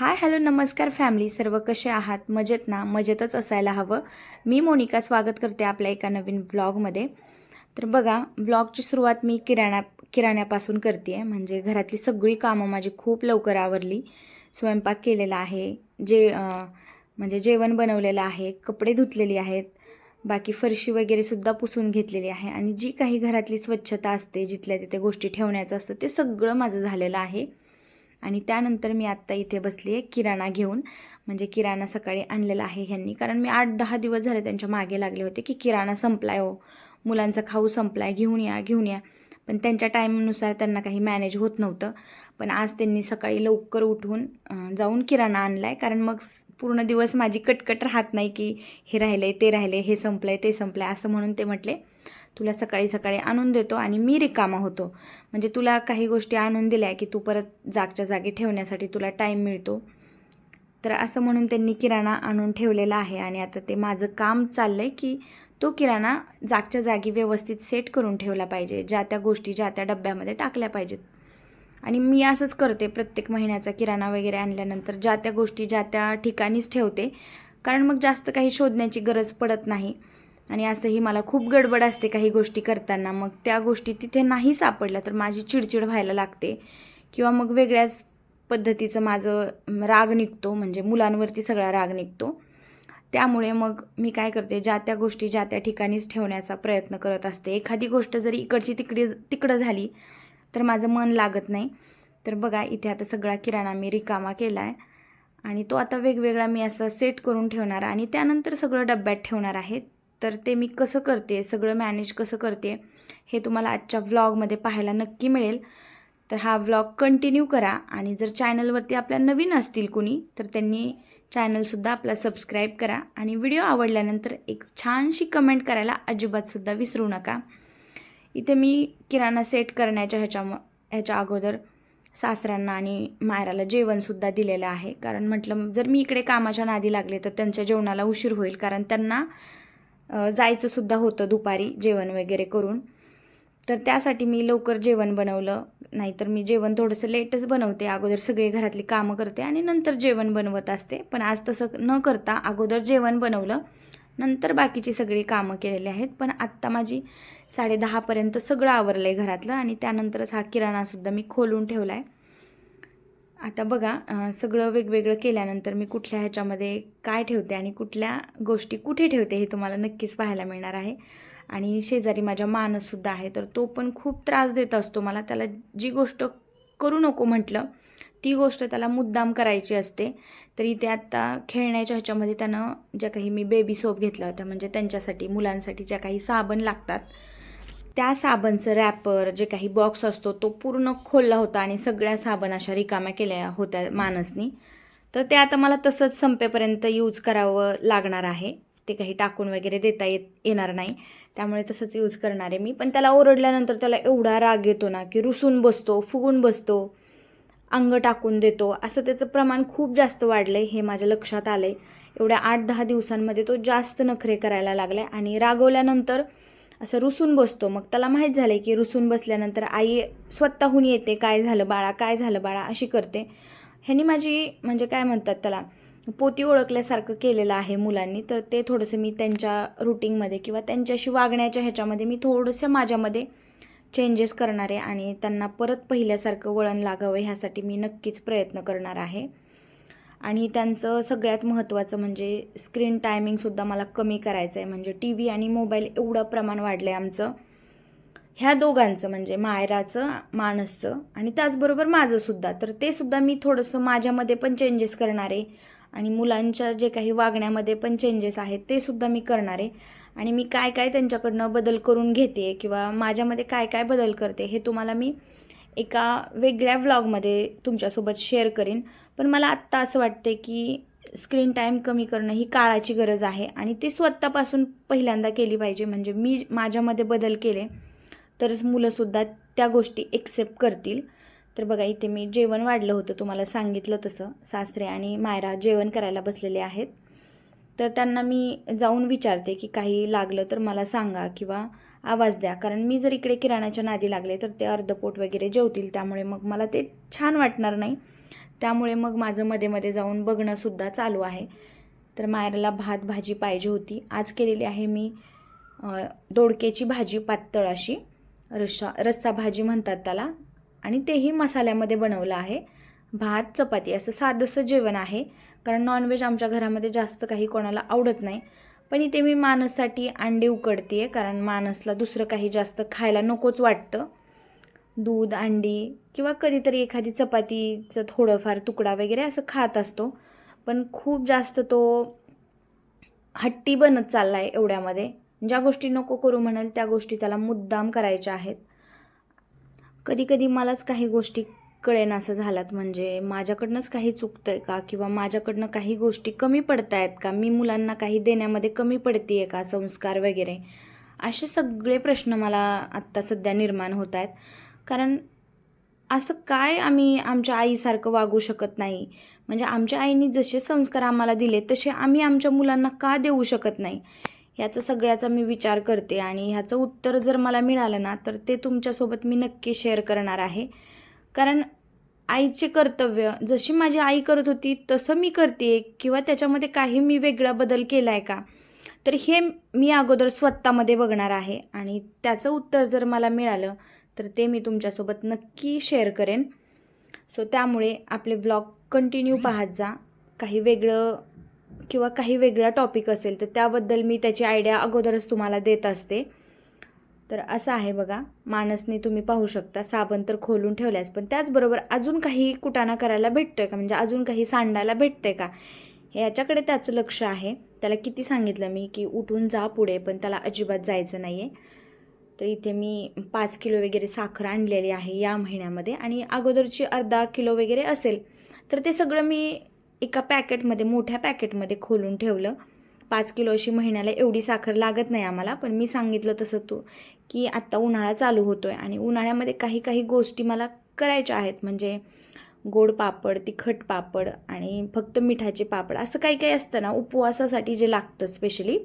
Hi hello नमस्कार family. सर्व कसे आहात? मजेत ना? मजेतच असायला हवं. मी मोनिका स्वागत करते आपल्या एका नवीन ब्लॉगमध्ये तर बघा ब्लॉगची सुरुवात मी किराणा किराण्यापासून करते आहे. म्हणजे घरातली सगळी कामं माझी खूप लवकर आवरली. स्वयंपाक केलेला आहे. जे म्हणजे जेवण बनवलेलं आहे. कपडे धुतलेली आहेत. बाकी फरशी वगैरे सुद्धा पुसून घेतलेली आहे. आणि जी काही घरातली स्वच्छता असते जिथल्या तिथे गोष्टी ठेवण्याचं असतं ते सगळं माझं झालेलं आहे. आणि त्यानंतर मी आत्ता इथे बसली आहे किराणा घेऊन. म्हणजे किराणा सकाळी आणलेला आहे ह्यांनी. कारण मी आठ दहा दिवस झाले त्यांच्या मागे लागले होते की किराणा संपलाय हो. मुलांचा खाऊ संपलाय घेऊन या घेऊन या. पण त्यांच्या टाईमनुसार त्यांना काही मॅनेज होत नव्हतं. पण आज त्यांनी सकाळी लवकर उठून जाऊन किराणा आणलाय. कारण मग पूर्ण दिवस माझी कटकट राहत नाही की हे राहिलंय ते राहिलंय हे संपलं आहे ते संपलं आहे असं म्हणून ते म्हटले. तुला सकाळी सकाळी आणून देतो आणि मी रिकामा होतो. म्हणजे तुला काही गोष्टी आणून दिल्या की तू परत जागच्या जागी ठेवण्यासाठी तुला टाईम मिळतो. तर असं म्हणून त्यांनी किराणा आणून ठेवलेला आहे आणि आता ते माझं काम चाललं आहे की तो किराणा जागच्या जागी व्यवस्थित सेट करून ठेवला पाहिजे. ज्या त्या गोष्टी ज्या त्या डब्यामध्ये टाकल्या पाहिजेत. आणि मी असंच करते प्रत्येक महिन्याचा किराणा वगैरे आणल्यानंतर ज्या त्या गोष्टी ज्या त्या ठिकाणीच ठेवते. कारण मग जास्त काही शोधण्याची गरज पडत नाही. आणि असंही मला खूप गडबड असते काही गोष्टी करताना. मग त्या गोष्टी तिथे नाही सापडल्या तर माझी चिडचिड व्हायला लागते. किंवा मग वेगळ्याच पद्धतीचं माझं राग निघतो. म्हणजे मुलांवरती सगळा राग निघतो. त्यामुळे मग मी काय करते ज्या त्या गोष्टी ज्या त्या ठिकाणीच ठेवण्याचा प्रयत्न करत असते. एखादी गोष्ट जरी इकडची तिकडे तिकडं झाली तर माझं मन लागत नाही. तर बघा इथे आता सगळा किराणा मी रिकामा केला आहे आणि तो आता वेगवेगळा मी असं सेट करून ठेवणार आणि त्यानंतर सगळं डब्यात ठेवणार आहे. तर ते मी कसं करते सगळं मॅनेज कसं करते हे तुम्हाला आजच्या व्लॉगमध्ये पाहायला नक्की मिळेल. तर हा व्लॉग कंटिन्यू करा आणि जर चॅनलवरती आपल्या नवीन असतील कुणी तर त्यांनी चॅनलसुद्धा आपला सबस्क्राईब करा आणि व्हिडिओ आवडल्यानंतर एक छानशी कमेंट करायला अजिबातसुद्धा विसरू नका. इथे मी किराणा सेट करण्याच्या ह्याच्या ह्याच्या अगोदर सासऱ्यांना आणि मायराला जेवणसुद्धा दिलेलं आहे. कारण म्हटलं जर मी इकडे कामाच्या नादी लागले तर त्यांच्या जेवणाला उशीर होईल कारण त्यांना जायचंसुद्धा होतं दुपारी जेवण वगैरे करून. तर त्यासाठी मी लवकर जेवण बनवलं. नाहीतर मी जेवण थोडंसं लेटच बनवते. अगोदर सगळी घरातली कामं करते आणि नंतर जेवण बनवत असते. पण आज तसं न करता अगोदर जेवण बनवलं. नंतर बाकीची सगळी कामं केलेली आहेत. पण आत्ता माझी साडेदहापर्यंत सगळं आवरलं आहे घरातलं आणि त्यानंतरच हा किराणासुद्धा मी खोलून ठेवला आहे आता बघा सगळं वेगवेगळं केल्यानंतर मी कुठल्या ह्याच्यामध्ये काय ठेवते आणि कुठल्या गोष्टी कुठे ठेवते हे तुम्हाला नक्कीच पाहायला मिळणार आहे. आणि शेजारी माझ्या मानससुद्धा आहे तर तो पण खूप त्रास देत असतो मला. त्याला जी गोष्ट करू नको म्हटलं ती गोष्ट त्याला मुद्दाम करायची असते. तर इथे आत्ता खेळण्याच्या ह्याच्यामध्ये त्यानं ज्या काही मी बेबी सोप घेतला होता म्हणजे त्यांच्यासाठी मुलांसाठी ज्या काही साबण लागतात त्या साबणचं रॅपर जे काही बॉक्स असतो तो पूर्ण खोलला होता आणि सगळ्या साबण अशा रिकाम्या केल्या होत्या माणसनी तर ते आता मला तसंच संपेपर्यंत यूज करावं लागणार आहे. ते काही टाकून वगैरे देता येत येणार नाही. त्यामुळे तसंच यूज करणार आहे मी. पण त्याला ओरडल्यानंतर त्याला एवढा राग येतो ना की रुसून बसतो फुगून बसतो अंग टाकून देतो. असं त्याचं प्रमाण खूप जास्त वाढलं आहे हे माझ्या लक्षात आलं आहे एवढ्या आठ दहा दिवसांमध्ये तो जास्त नखरे करायला लागला आहे आणि रागवल्यानंतर असं रुसून बसतो. मग त्याला माहीत झालं की रुसून बसल्यानंतर आई स्वतःहून येते काय झालं बाळा? काय झालं बाळा? अशी करते. ह्यांनी माझी म्हणजे काय म्हणतात त्याला पोती ओळखल्यासारखं केलेलं आहे मुलांनी. तर ते थोडंसं मी त्यांच्या रुटीनमध्ये किंवा त्यांच्याशी वागण्याच्या ह्याच्यामध्ये मी थोडंसं माझ्यामध्ये चेंजेस करणार आहे आणि त्यांना परत पहिल्यासारखं वळण लागावं ह्यासाठी मी नक्कीच प्रयत्न करणार आहे. आणि त्यांचं सगळ्यात महत्त्वाचं म्हणजे स्क्रीन टायमिंगसुद्धा मला कमी करायचं आहे म्हणजे टी व्ही आणि मोबाईल एवढं प्रमाण वाढलं आहे आमचं. ह्या दोघांचं म्हणजे मायराचं मानसचं आणि त्याचबरोबर माझंसुद्धा तर ते सुद्धा मी थोडंसं माझ्यामध्ये पण चेंजेस करणार आहे. आणि मुलांच्या जे काही वागण्यामध्ये पण चेंजेस आहेत ते सुद्धा मी करणार आहे. आणि मी काय काय त्यांच्याकडनं बदल करून घेते किंवा माझ्यामध्ये काय काय बदल करते हे तुम्हाला मी एका वेगळ्या व्लॉगमध्ये तुमच्यासोबत शेअर करीन. पण मला आत्ता असं वाटते की स्क्रीन टाईम कमी करणं ही काळाची गरज आहे आणि ती स्वतःपासून पहिल्यांदा केली पाहिजे. म्हणजे मी माझ्यामध्ये बदल केले तरच मुलंसुद्धा त्या गोष्टी एक्सेप्ट करतील. तर बघा इथे मी जेवण वाढलं होतं तुम्हाला सांगितलं तसं. सासरे आणि मायरा जेवण करायला बसलेले आहेत. तर त्यांना मी जाऊन विचारते की काही लागलं तर मला सांगा किंवा आवाज द्या. कारण मी जर इकडे किराणाच्या नादी लागले तर ते अर्धपोट वगैरे जेवतील. त्यामुळे मग मला ते छान वाटणार नाही. त्यामुळे मग माझं मध्ये मध्ये जाऊन बघणंसुद्धा चालू आहे. तर मायराला भात भाजी पाहिजे होती. आज केलेली आहे मी दोडकेची दोडक्याची भाजी पातळ अशी रस्सा रस्सा भाजी म्हणतात त्याला. आणि तेही मसाल्यामध्ये बनवलं आहे. भात चपाती असं साधंसं जेवण आहे. कारण नॉनव्हेज आमच्या घरामध्ये जास्त काही कोणाला आवडत नाही. पण इथे मी मानससाठी अंडे उकडते आहे कारण मानसला दुसरं काही जास्त खायला नकोच वाटतं. दूध अंडी किंवा कधीतरी एखादी चपातीचं थोडंफार तुकडा वगैरे असं खात असतो. पण खूप जास्त तो हट्टी बनत चालला आहे एवढ्यामध्ये. ज्या गोष्टी नको करू म्हणाल त्या गोष्टी त्याला मुद्दाम करायच्या आहेत. कधीकधी मलाच काही गोष्टी कळेन असं झालात म्हणजे माझ्याकडनंच काही चुकतं आहे का? किंवा माझ्याकडनं काही गोष्टी कमी पडत आहेत का? मी मुलांना काही देण्यामध्ये कमी पडते आहे का? संस्कार वगैरे. असे सगळे प्रश्न मला आत्ता सध्या निर्माण होत आहेत कारण असं काय आम्ही आमच्या आईसारखं वागू शकत नाही? म्हणजे आमच्या आईने जसे संस्कार आम्हाला दिले तसे आम्ही आमच्या मुलांना का देऊ शकत नाही? ह्याचा सगळ्याचा मी विचार करते आणि ह्याचं उत्तर जर मला मिळालं ना तर ते तुमच्यासोबत मी नक्की शेअर करणार आहे. कारण आईचे कर्तव्य जशी माझी आई करत होती तसं मी करते. किंवा त्याच्यामध्ये काही मी वेगळा बदल केला आहे का? तर हे मी अगोदर स्वतःमध्ये बघणार आहे. आणि त्याचं उत्तर जर मला मिळालं तर ते मी तुमच्यासोबत नक्की शेअर करेन. सो त्यामुळे आपले ब्लॉग कंटिन्यू पाहत जा. काही वेगळं किंवा काही वेगळा टॉपिक असेल तर त्याबद्दल मी त्याची आयडिया अगोदरच तुम्हाला देत असते. तर असं आहे बघा माणसने तुम्ही पाहू शकता साबण तर खोलून ठेवल्यास पण त्याचबरोबर अजून काही कुटाणा करायला भेटतोय का? म्हणजे अजून काही सांडायला भेटतंय का? ह्याच्याकडे त्याचं लक्ष आहे. त्याला किती सांगितलं मी की उठून जा पुढे पण त्याला अजिबात जायचं नाही आहे तर इथे मी पाच किलो वगैरे साखर आणलेली आहे या महिन्यामध्ये आणि अगोदरची अर्धा किलो वगैरे असेल. तर ते सगळं मी एका पॅकेटमध्ये मोठ्या पॅकेटमध्ये खोलून ठेवलं. पाच किलो अशी महिन्याला एवढी साखर लागत नाही आम्हाला पण मी सांगितलं तसं तू की आत्ता उन्हाळा चालू होतो आहे आणि उन्हाळ्यामध्ये काही काही गोष्टी मला करायच्या आहेत. म्हणजे गोड पापड तिखट पापड आणि फक्त मिठाचे पापड असं काही काही असतं ना उपवासासाठी जे लागतं स्पेशली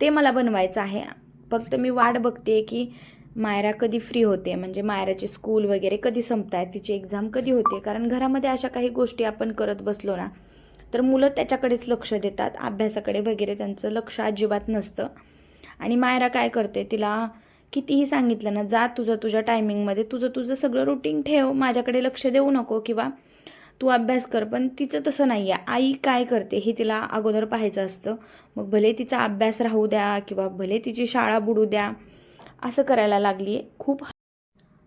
ते मला बनवायचं आहे. फक्त मी वाट बघते की मायरा कधी फ्री होते म्हणजे मायराची स्कूल वगैरे कधी संपत आहे तिची एक्झाम कधी होते? कारण घरामध्ये अशा काही गोष्टी आपण करत बसलो ना तर मुलं त्याच्याकडेच लक्ष देतात अभ्यासाकडे वगैरे त्यांचं लक्ष अजिबात नसतं. आणि मायरा काय करते तिला कितीही सांगितलं ना जा तुझं तुझ्या टायमिंगमध्ये तुझं तुझं सगळं रुटीन ठेव माझ्याकडे लक्ष देऊ नको किंवा तू अभ्यास कर पण तिचं तसं नाही आहे आई काय करते हे तिला अगोदर पाहायचं असतं. मग भले तिचा अभ्यास राहू द्या किंवा भले तिची शाळा बुडू द्या असं करायला लागली आहे खूप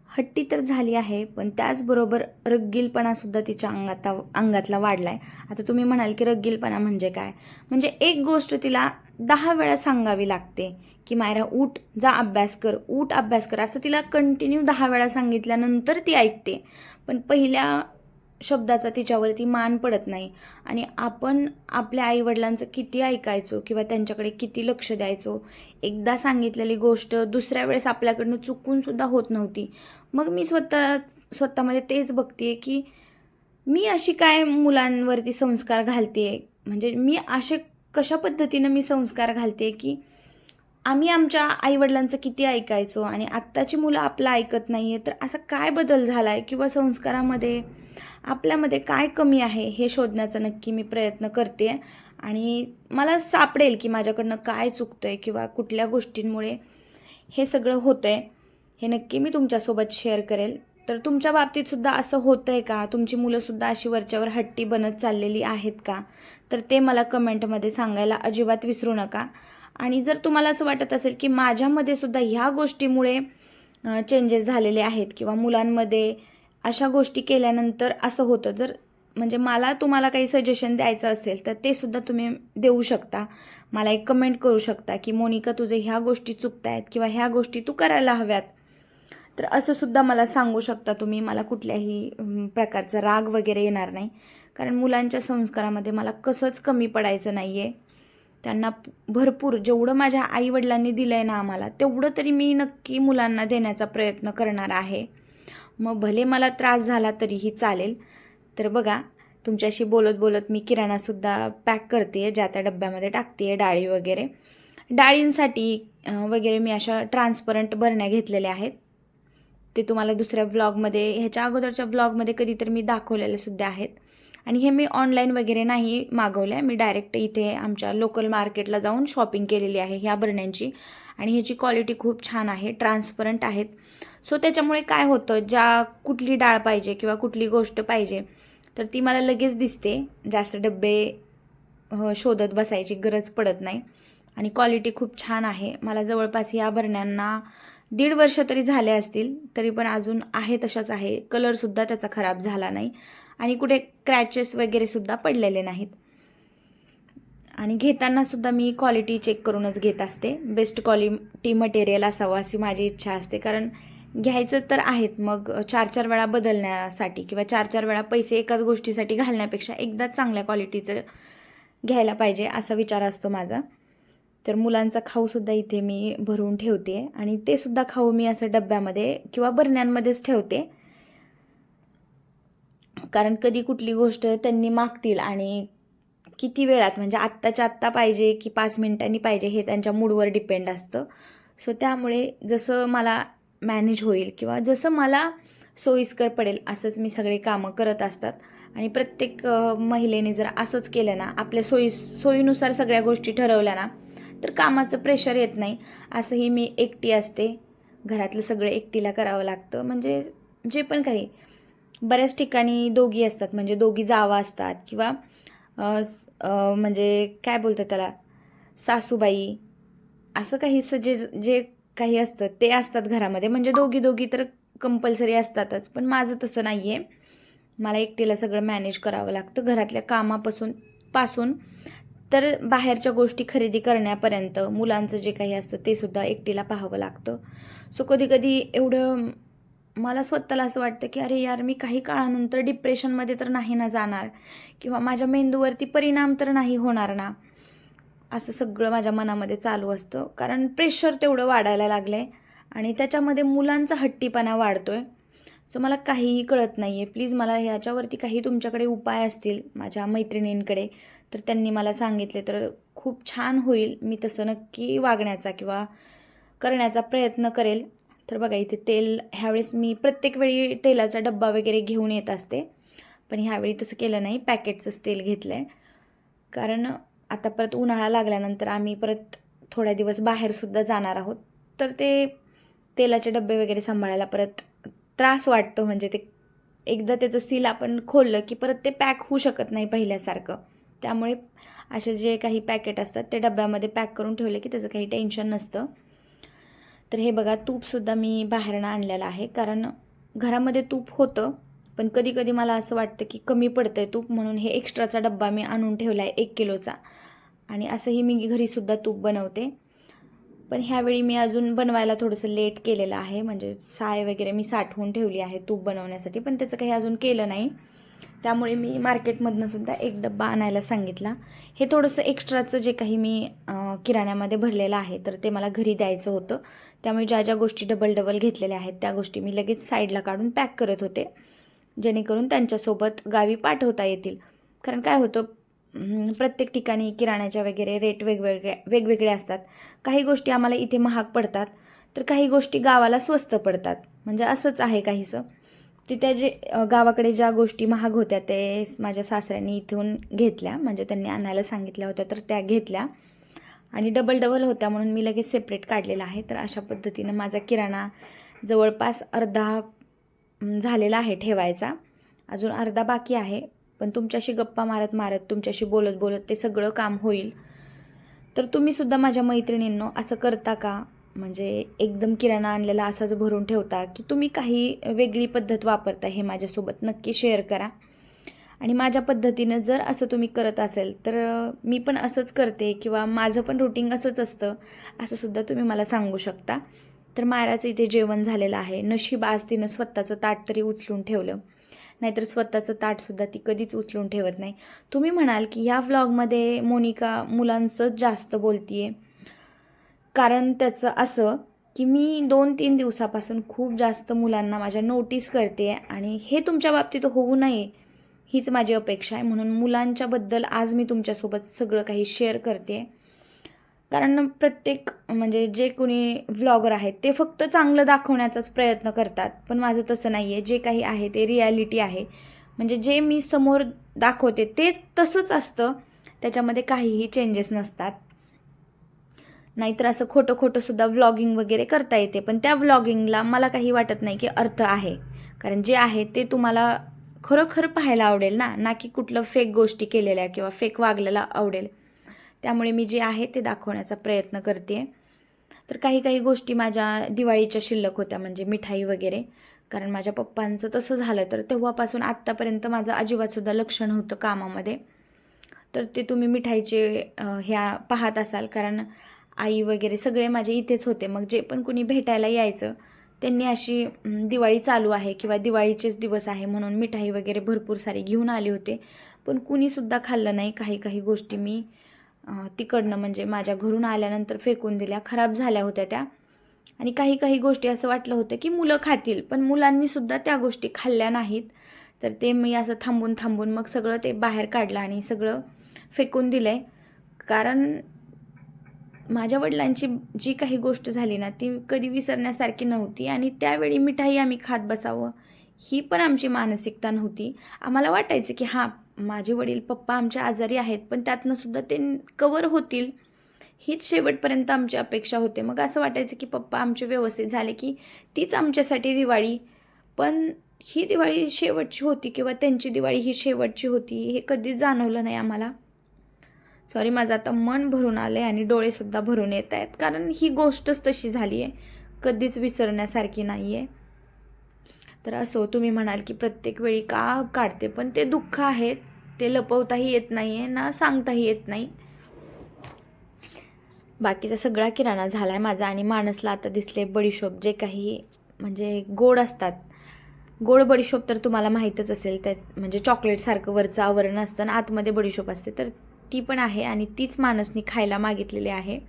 हट्टी तर झाली आहे पण त्याचबरोबर रग्गीलपणासुद्धा तिच्या अंगात अंगातला वाढला आहे आता तुम्ही म्हणाल की रग्गीलपणा म्हणजे काय? म्हणजे एक गोष्ट तिला दहा वेळा सांगावी लागते की मायरा उठ जा अभ्यास कर उठ अभ्यास कर. असं तिला कंटिन्यू दहा वेळा सांगितल्यानंतर ती ऐकते. पण पहिल्या शब्दाचा तिच्यावरती मान पडत नाही. आणि आपण आपल्या आईवडिलांचं किती ऐकायचो किंवा त्यांच्याकडे किती लक्ष द्यायचो एकदा सांगितलेली गोष्ट दुसऱ्या वेळेस आपल्याकडनं चुकूनसुद्धा होत नव्हती. मग मी स्वतः स्वतःमध्ये तेच बघते की मी अशी काय मुलांवरती संस्कार घालते म्हणजे मी असे कशा पद्धतीनं मी संस्कार घालते की आम्ही आमच्या आईवडिलांचं किती ऐकायचो आणि आत्ताची मुलं आपलं ऐकत नाही आहे तर असा काय बदल झाला आहे किंवा संस्कारामध्ये आपल्यामध्ये काय कमी आहे हे शोधण्याचा नक्की मी प्रयत्न करते. आणि मला सापडेल की माझ्याकडनं काय चुकतं आहे किंवा कुठल्या गोष्टींमुळे हे सगळं होतं आहे हे नक्की मी तुमच्यासोबत शेअर करेल. तर तुमच्या बाबतीतसुद्धा असं होतं आहे का? तुमची मुलंसुद्धा अशी वरच्यावर हट्टी बनत चाललेली आहेत का? तर ते मला कमेंटमध्ये सांगायला अजिबात विसरू नका. आणि जर तुम्हाला असं वाटत असेल की माझ्यामध्ये सुद्धा ह्या गोष्टीमुळे चेंजेस झालेले आहेत किंवा मुलांमध्ये अशा गोष्टी केल्यानंतर असं होतं जर म्हणजे मला तुम्हाला काही सजेशन द्यायचं असेल तर ते सुद्धा तुम्ही देऊ शकता. मला एक कमेंट करू शकता की मोनिका तुझे ह्या गोष्टी चुकत आहेत किंवा ह्या गोष्टी तू करायला हव्यात. तर असं सुद्धा मला सांगू शकता तुम्ही. मला कुठल्याही प्रकारचा राग वगैरे येणार नाही. कारण मुलांच्या संस्कारामध्ये मला कसंच कमी पडायचं नाही आहे त्यांना भरपूर जेवढं माझ्या आईवडिलांनी दिलं आहे ना आम्हाला तेवढं तरी मी नक्की मुलांना देण्याचा प्रयत्न करणार आहे. मग भले मला त्रास झाला तरीही चालेल. तर बघा तुमच्याशी बोलत बोलत मी किराणासुद्धा पॅक करते आहे ज्या त्या डब्यामध्ये टाकते आहे डाळी वगैरे. डाळींसाठी वगैरे मी अशा ट्रान्सपरंट भरण्या घेतलेल्या आहेत. ते तुम्हाला दुसऱ्या व्लॉगमध्ये ह्याच्या अगोदरच्या व्लॉगमध्ये कधीतरी मी दाखवलेले सुद्धा आहेत. आणि हे मी ऑनलाईन वगैरे नाही मागवलं आहे मी डायरेक्ट इथे आमच्या लोकल मार्केटला जाऊन शॉपिंग केलेली आहे ह्या बरण्यांची. आणि ह्याची क्वालिटी खूप छान आहे ट्रान्सपरंट आहेत. सो त्याच्यामुळे काय होतं ज्या कुठली डाळ पाहिजे किंवा कुठली गोष्ट पाहिजे तर ती मला लगेच दिसते. जास्त डब्बे शोधत बसायची गरज पडत नाही. आणि क्वालिटी खूप छान आहे. मला जवळपास या भरण्यांना दीड वर्ष तरी झाले असतील तरी पण अजून आहे तशाच आहे. कलरसुद्धा त्याचा खराब झाला नाही. आणि कुठे क्रॅचेस वगैरे सुद्धा पडलेले नाहीत. आणि घेताना सुद्धा मी क्वालिटी चेक करूनच घेत असते. बेस्ट क्वालिटी मटेरियल असावं अशी माझी इच्छा असते. कारण घ्यायचं तर आहेत. मग चार चार वेळा बदलण्यासाठी किंवा चार चार वेळा पैसे एकाच गोष्टीसाठी घालण्यापेक्षा एकदा चांगल्या क्वालिटीचं घ्यायला पाहिजे असा विचार असतो माझा. तर मुलांचा खाऊसुद्धा इथे मी भरून ठेवते. आणि ते सुद्धा खाऊ मी असं डब्यामध्ये किंवा बरण्यांमध्येच ठेवते. कारण कधी कुठली गोष्ट त्यांनी मागतील आणि किती वेळात म्हणजे आत्ताच्या आत्ता पाहिजे की पाच मिनिटांनी पाहिजे हे त्यांच्या मूडवर डिपेंड असतं. सो त्यामुळे जसं मला मॅनेज होईल किंवा जसं मला सोयीस्कर पडेल असंच मी सगळे कामं करत असतात. आणि प्रत्येक महिलेने जर असंच केलं ना आपल्या सोयी सोयीनुसार सगळ्या गोष्टी ठरवल्या ना तर कामाचं प्रेशर येत नाही. असंही मी एकटी असते. घरातलं सगळं एकटीला करावं लागतं. म्हणजे जे पण काही बऱ्याच ठिकाणी दोघी असतात म्हणजे दोघी जावा असतात किंवा म्हणजे काय बोलतात त्याला? सासूबाई असं काही जे जे काही असतं ते असतात घरामध्ये. म्हणजे दोघी दोघी तर कंपल्सरी असतातच पण माझं तसं नाही आहे मला एकटीला सगळं मॅनेज करावं लागतं. घरातल्या कामापासून पासून तर बाहेरच्या गोष्टी खरेदी करण्यापर्यंत मुलांचं जे काही असतं ते सुद्धा एकटीला पाहावं लागतं. सो कधी कधी एवढं मला स्वतःला असं वाटतं की अरे यार मी काही काळानंतर डिप्रेशनमध्ये तर नाही ना जाणार. किंवा माझ्या मेंदूवरती परिणाम तर नाही होणार ना. असं सगळं माझ्या मनामध्ये चालू असतं. कारण प्रेशर तेवढं वाढायला लागलं आहे आणि त्याच्यामध्ये मुलांचा हट्टीपणा वाढतो आहे सो मला काहीही कळत नाही आहे प्लीज मला ह्याच्यावरती काही तुमच्याकडे उपाय असतील माझ्या मैत्रिणींकडे तर त्यांनी मला सांगितले तर खूप छान होईल. मी तसं नक्की वागण्याचा किंवा करण्याचा प्रयत्न करेल. तर बघा इथे तेल ह्यावेळेस मी प्रत्येक वेळी तेलाचा डब्बा वगैरे घेऊन येत असते. पण ह्यावेळी तसं केलं नाही पॅकेटचंच तेल घेतलं आहे कारण आता परत उन्हाळा लागल्यानंतर आम्ही परत थोड्या दिवस बाहेरसुद्धा जाणार आहोत. तर ते तेलाचे डबे वगैरे सांभाळायला परत त्रास वाटतो. म्हणजे ते एकदा त्याचं सील आपण खोललं की परत ते पॅक होऊ शकत नाही पहिल्यासारखं. त्यामुळे असे जे काही पॅकेट असतात ते डब्यामध्ये पॅक करून ठेवले की त्याचं काही टेन्शन नसतं. तर हे बघा तूपसुद्धा मी बाहेरनं आणलेलं आहे. कारण घरामध्ये तूप होतं पण कधी कधी मला असं वाटतं की कमी पडतं आहे तूप म्हणून हे एक्स्ट्राचा डब्बा मी आणून ठेवला आहे एक किलोचा. आणि असंही मी घरीसुद्धा तूप बनवते. पण ह्यावेळी मी अजून बनवायला थोडंसं लेट केलेलं आहे. म्हणजे साय वगैरे मी साठवून ठेवली आहे तूप बनवण्यासाठी पण त्याचं काही अजून केलं नाही. त्यामुळे मी मार्केटमधनं सुद्धा एक डब्बा आणायला सांगितला. हे थोडंसं एक्स्ट्राचं जे काही मी किराण्यामध्ये भरलेलं आहे तर ते मला घरी द्यायचं होतं. त्यामुळे ज्या ज्या गोष्टी डबल डबल घेतलेल्या आहेत त्या गोष्टी मी लगेच साईडला काढून पॅक करत होते. जेणेकरून त्यांच्यासोबत गावी पाठवता येतील. कारण काय होतं प्रत्येक ठिकाणी किराण्याच्या वगैरे रेट वेगवेगळ्या वेगवेगळे असतात. काही गोष्टी आम्हाला इथे महाग पडतात तर काही गोष्टी गावाला स्वस्त पडतात. म्हणजे असंच आहे काहीसं. ते त्या जे गावाकडे ज्या गोष्टी महाग होत्या ते माझ्या सासऱ्यांनी इथून घेतल्या. म्हणजे त्यांनी आणायला सांगितल्या होत्या तर त्या घेतल्या. आणि डबल डबल होत्या म्हणून मी लगेच सेपरेट काढलेला आहे. तर अशा पद्धतीनं माझा किराणा जवळपास अर्धा झालेला आहे ठेवायचा. अजून अर्धा बाकी आहे. पण तुमच्याशी गप्पा मारत मारत तुमच्याशी बोलत बोलत ते सगळं काम होईल. तर तुम्हीसुद्धा माझ्या मैत्रिणींनो असं करता का? म्हणजे एकदम किराणा आणलेला असाच भरून ठेवता की तुम्ही काही वेगळी पद्धत वापरता हे माझ्यासोबत नक्की शेअर करा. आणि माझ्या पद्धतीनं जर असं तुम्ही करत असेल तर मी पण असंच करते किंवा माझं पण रुटीन असंच असतं असं सुद्धा तुम्ही मला सांगू शकता. तर मायराचं इथे जेवण झालेलं आहे. नशीब आज तिनं स्वतःचं ताट तरी उचलून ठेवलं. नाहीतर स्वतःचं ताटसुद्धा ती कधीच उचलून ठेवत नाही. तुम्ही म्हणाल की ह्या व्लॉगमध्ये मोनिका मुलांचंच जास्त बोलतीये. कारण त्याचं असं की मी दोन तीन दिवसापासून खूप जास्त मुलांना माझ्या नोटीस करते आणि हे तुमच्या बाबतीत होऊ नये हीच माझी अपेक्षा आहे. म्हणून मुलांच्याबद्दल आज मी तुमच्यासोबत सगळं काही शेअर करते. कारण प्रत्येक म्हणजे जे कोणी व्लॉगर आहेत ते फक्त चांगलं दाखवण्याचाच प्रयत्न करतात. पण माझं तसं नाही आहे जे काही आहे ते रियालिटी आहे. म्हणजे जे मी समोर दाखवते तेच तसंच असतं. त्याच्यामध्ये काहीही चेंजेस नसतात. नाहीतर असं खोटं खोटं सुद्धा व्लॉगिंग वगैरे करता येते. पण त्या व्लॉगिंगला मला काही वाटत नाही की अर्थ आहे. कारण जे आहे ते तुम्हाला खरोखर पाहायला आवडेल ना? ना की कुठलं फेक गोष्टी केलेल्या किंवा फेक वागलेला आवडेल. त्यामुळे मी जे आहे ते दाखवण्याचा प्रयत्न करते. तर काही काही गोष्टी माझ्या दिवाळीच्या शिल्लक होत्या म्हणजे मिठाई वगैरे. कारण माझ्या पप्पांचं तसं झालं तर तेव्हापासून आत्तापर्यंत माझं अजिबातसुद्धा लक्ष नव्हतं कामामध्ये. तर ते तुम्ही मिठाईचे ह्या पाहत असाल. कारण आई वगैरे सगळे माझे इथेच होते. मग जे पण कुणी भेटायला यायचं त्यांनी अशी दिवाळी चालू आहे किंवा दिवाळीचेच दिवस आहे म्हणून मिठाई वगैरे भरपूर सारी घेऊन आले होते. पण कुणीसुद्धा खाल्लं नाही. काही काही गोष्टी मी तिकडनं म्हणजे माझ्या घरून आल्यानंतर फेकून दिल्या. खराब झाल्या होत्या त्या. आणि काही काही गोष्टी असं वाटलं होतं की मुलं खातील पण मुलांनीसुद्धा त्या गोष्टी खाल्ल्या नाहीत. तर ते मी असं थांबून थांबून मग सगळं ते बाहेर काढलं आणि सगळं फेकून दिलं आहे कारण माझ्या वडिलांची जी काही गोष्ट झाली ना ती कधी विसरण्यासारखी नव्हती आणि त्यावेळी मिठाई आम्ही खात बसावं ही पण आमची मानसिकता नव्हती. आम्हाला वाटायचं की हां माझे वडील पप्पा आमच्या आजारी आहेत पण त्यातनंसुद्धा ते कवर होतील. हीच शेवटपर्यंत आमची अपेक्षा होते. मग असं वाटायचं की पप्पा आमचे व्यवस्थित झाले की तीच आमच्यासाठी दिवाळी. पण ही दिवाळी शेवटची होती किंवा त्यांची दिवाळी ही शेवटची होती हे कधीच जाणवलं नाही आम्हाला. सॉरी माझं आता मन भरून आलं आहे आणि डोळेसुद्धा भरून येत आहेत. कारण ही गोष्टच तशी झाली आहे कधीच विसरण्यासारखी नाही आहे तर असो तुम्ही म्हणाल की प्रत्येक वेळी का काढते? पण ते दुःख आहेत ते लपवताही येत नाही आहे ना सांगताही येत नाही. बाकीचा सगळा किराणा झाला आहे माझा आणि माणसला आता दिसले बडीशोप जे काही म्हणजे गोड असतात. गोड बडीशोप तर तुम्हाला माहीतच असेल. त्या म्हणजे चॉकलेटसारखं वरचं आवरण असतं आणि आतमध्ये बडीशोप असते. तर ती पण आहे आणि तीच माणसनी खायला मागितलेली आहे.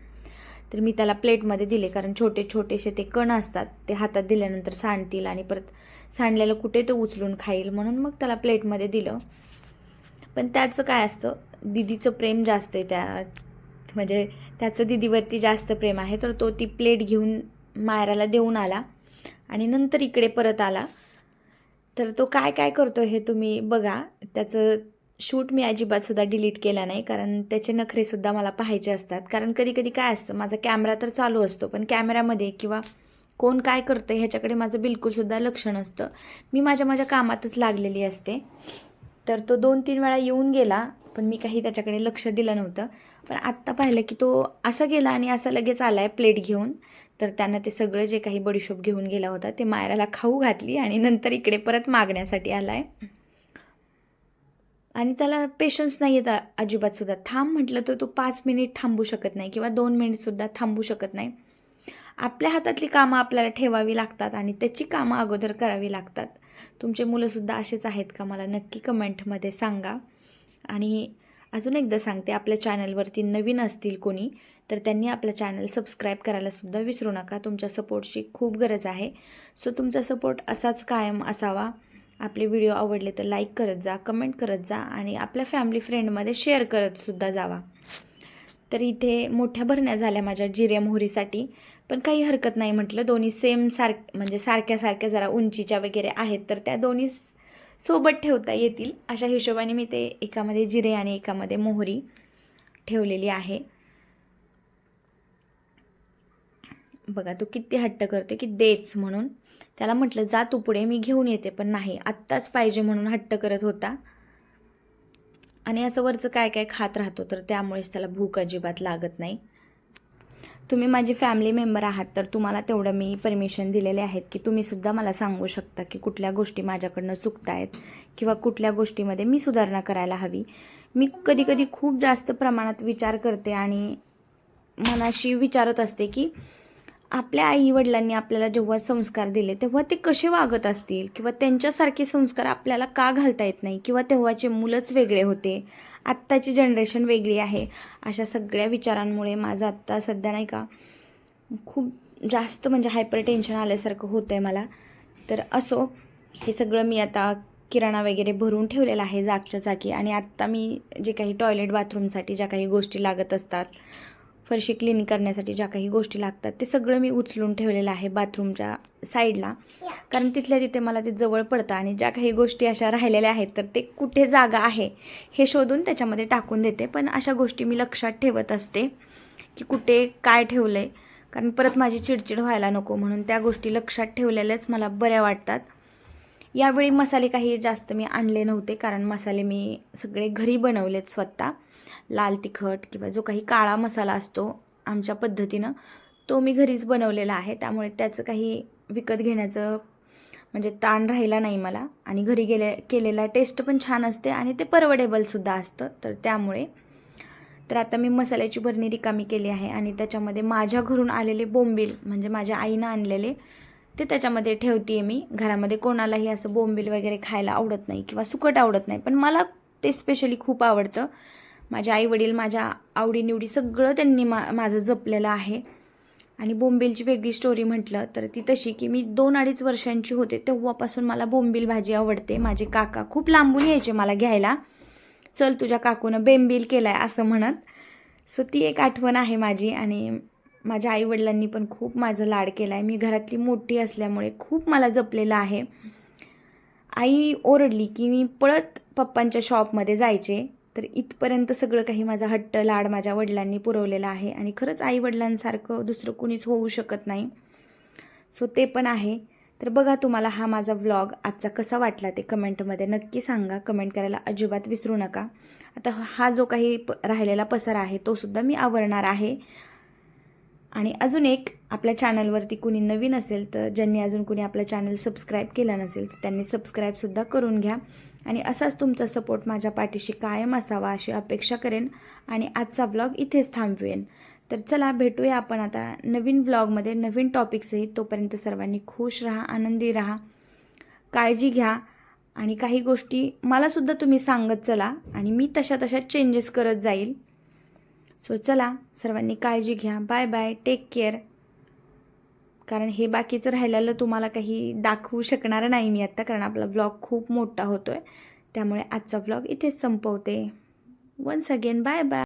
तर मी त्याला प्लेटमध्ये दिले कारण छोटे छोटेसे ते कण असतात ते हातात दिल्यानंतर सांडतील आणि परत सांडलेलं कुठे तो उचलून खाईल म्हणून मग त्याला प्लेटमध्ये दिलं. पण त्याचं काय असतं दिदीचं प्रेम जास्त आहे त्या म्हणजे त्याचं दिदीवरती जास्त प्रेम आहे तर तो ती प्लेट घेऊन मायराला देऊन आला आणि नंतर इकडे परत आला. तर तो काय काय करतो हे तुम्ही बघा. त्याचं शूट मी अजिबातसुद्धा डिलीट केला नाही कारण त्याचे नखरेसुद्धा मला पाहायचे असतात. कारण कधी कधी काय असतं माझा कॅमेरा तर चालू असतो पण कॅमेऱ्यामध्ये किंवा कोण काय करतं ह्याच्याकडे माझं बिलकुलसुद्धा लक्ष नसतं. मी माझ्या माझ्या कामातच लागलेली असते. तर तो दोन तीन वेळा येऊन गेला पण मी काही त्याच्याकडे लक्ष दिलं नव्हतं. पण आत्ता पाहिलं की तो असा गेला आणि असा लगेच आला आहे प्लेट घेऊन. तर त्यानं ते सगळं जे काही बडीशोप घेऊन गेला होता ते मायराला खाऊ घातली आणि नंतर इकडे परत मागण्यासाठी आला आहे आणि त्याला पेशन्स नाही येत अजिबातसुद्धा थांब म्हटलं तर तो पाच मिनिट थांबू शकत नाही किंवा दोन मिनिटसुद्धा थांबू शकत नाही. आपल्या हातातली कामं आपल्याला ठेवावी लागतात आणि त्याची कामं अगोदर करावी लागतात. तुमचे मुलंसुद्धा असेच आहेत का? मला नक्की कमेंटमध्ये सांगा. आणि अजून एकदा सांगते आपल्या चॅनलवरती नवीन असतील कोणी तर त्यांनी आपलं चॅनल सबस्क्राईब करायलासुद्धा विसरू नका. तुमच्या सपोर्टची खूप गरज आहे. सो तुमचा सपोर्ट असाच कायम असावा. आपले व्हिडिओ आवडले तर लाईक करत जा कमेंट करत जा आणि आपल्या फॅमिली फ्रेंडमध्ये शेअर करतसुद्धा जावा. तर इथे मोठ्या भरण्या झाल्या माझ्या जिरे मोहरीसाठी. पण काही हरकत नाही म्हटलं. दोन्ही सेम सार म्हणजे सारख्या सारख्या जरा उंचीच्या वगैरे आहेत. तर त्या दोन्ही सोबत ठेवता येतील. अशा हिशोबाने मी ते एकामध्ये जिरे आणि एकामध्ये मोहरी ठेवलेली आहे. बघा तो किती हट्ट करतो की देच म्हणून. त्याला म्हटलं जा तू पुढे मी घेऊन येते. पण नाही आत्ताच पाहिजे म्हणून हट्ट करत होता. आणि असं वरचं काय काय खात राहतो तर त्यामुळेच त्याला भूक अजिबात लागत नाही. तुम्ही माझी फॅमिली मेंबर आहात तर तुम्हाला तेवढं मी परमिशन दिलेले आहेत की तुम्हीसुद्धा मला सांगू शकता की कुठल्या गोष्टी माझ्याकडनं चुकत आहेत किंवा कुठल्या गोष्टीमध्ये मी सुधारणा करायला हवी. मी कधी कधी खूप जास्त प्रमाणात विचार करते आणि मनाशी विचारत असते की आपल्या आई वडिलांनी आपल्याला जेव्हा संस्कार दिले तेव्हा ते कसे वागत असतील? किंवा त्यांच्यासारखे संस्कार आपल्याला का घालता येत नाही? किंवा तेव्हाचे मुलंच वेगळे होते? आत्ताची जनरेशन वेगळी आहे. अशा सगळ्या विचारांमुळे माझं आत्ता सध्या नाही का खूप जास्त म्हणजे हायपर टेन्शन आल्यासारखं होतं आहे मला. तर असो हे सगळं मी आता किराणा वगैरे भरून ठेवलेला आहे जागच्या जागी. आणि आत्ता मी जे काही टॉयलेट बाथरूमसाठी ज्या काही गोष्टी लागत असतात फरशी क्लीन करण्यासाठी ज्या काही गोष्टी लागतात ते सगळं मी उचलून ठेवलेलं आहे बाथरूमच्या साईडला कारण तिथल्या तिथे मला ते जवळ पडतं आणि ज्या काही गोष्टी अशा राहिलेल्या आहेत तर ते कुठे जागा आहे हे शोधून त्याच्यामध्ये टाकून देते. पण अशा गोष्टी मी लक्षात ठेवत असते की कुठे काय ठेवलं आहे कारण परत माझी चिडचिड व्हायला नको म्हणून त्या गोष्टी लक्षात ठेवलेल्याच मला बऱ्या वाटतात. यावेळी मसाले काही जास्त मी आणले नव्हते कारण मसाले मी सगळे घरी बनवलेत स्वतः. लाल तिखट किंवा जो काही काळा मसाला असतो आमच्या पद्धतीनं तो मी घरीच बनवलेला आहे. त्यामुळे त्याचं काही विकत घेण्याचं म्हणजे ताण राहिला नाही मला. आणि घरी गेले केलेला टेस्ट पण छान असते आणि ते परवडेबलसुद्धा असतं. तर त्यामुळे तर आता मी मसाल्याची भरणी रिकामी केली आहे आणि त्याच्यामध्ये माझ्या घरून आलेले बोंबील म्हणजे माझ्या आईनं आणलेले ते त्याच्यामध्ये ठेवते मी. घरामध्ये कोणालाही असं बोंबील वगैरे खायला आवडत नाही किंवा सुकट आवडत नाही पण मला ते स्पेशली खूप आवडतं. माझे आई वडील माझ्या आवडीनिवडी सगळं त्यांनी मा माझं जपलेलं आहे. आणि बोंबीलची वेगळी स्टोरी म्हटलं तर ती तशी की मी दोन अडीच वर्षांची होते तेव्हापासून मला बोंबील भाजी आवडते. माझे काका खूप लांबून यायचे मला घ्यायला. चल तुझ्या काकूनं बेंबील केला आहे असं म्हणत. सो ती एक आठवण आहे माझी आणि माझ्या आईवडिलांनी पण खूप माझं लाड केला आहे मी घरातली मोठी असल्यामुळे खूप मला जपलेलं आहे. आई ओरडली की मी पळत पप्पांच्या शॉपमध्ये जायचे. तर इथपर्यंत सगळं काही माझा हट्ट लाड माझ्या वडिलांनी पुरवलेला आहे. आणि खरंच आई वडिलांसारखं दुसरं कुणीच होऊ शकत नाही. सो ते पण आहे. तर बघा तुम्हाला हा माझा व्लॉग आजचा कसा वाटला ते कमेंटमध्ये नक्की सांगा. कमेंट करायला अजिबात विसरू नका. आता हा जो काही प राहिलेला पसारा आहे तोसुद्धा मी आवरणार आहे. आणि अजून एक आपल्या चॅनलवरती कुणी नवीन असेल तर ज्यांनी अजून कुणी आपलं चॅनल सबस्क्राईब केलं नसेल तर त्यांनी सबस्क्राईबसुद्धा करून घ्या. आणि असाच तुमचा सपोर्ट माझ्या पाठीशी कायम असावा अशी अपेक्षा करेन. आणि आजचा व्लॉग इथेच थांबवेन. तर चला भेटूया आपण आता नवीन व्लॉगमध्ये नवीन टॉपिकसहित तोपर्यंत सर्वांनी खुश राहा आनंदी राहा. काळजी घ्या. आणि काही गोष्टी मलासुद्धा तुम्ही सांगत चला. आणि मी तशा तशा चेंजेस करत जाईल. सो चला सर्वांनी काळजी घ्या. बाय बाय टेक केअर कारण हे बाकीचं राहिलेलं तुम्हाला काही दाखवू शकणार नाही मी आत्ता कारण आपला ब्लॉग खूप मोठा होतो आहे त्यामुळे आजचा ब्लॉग इथेच संपवते. Once again bye bye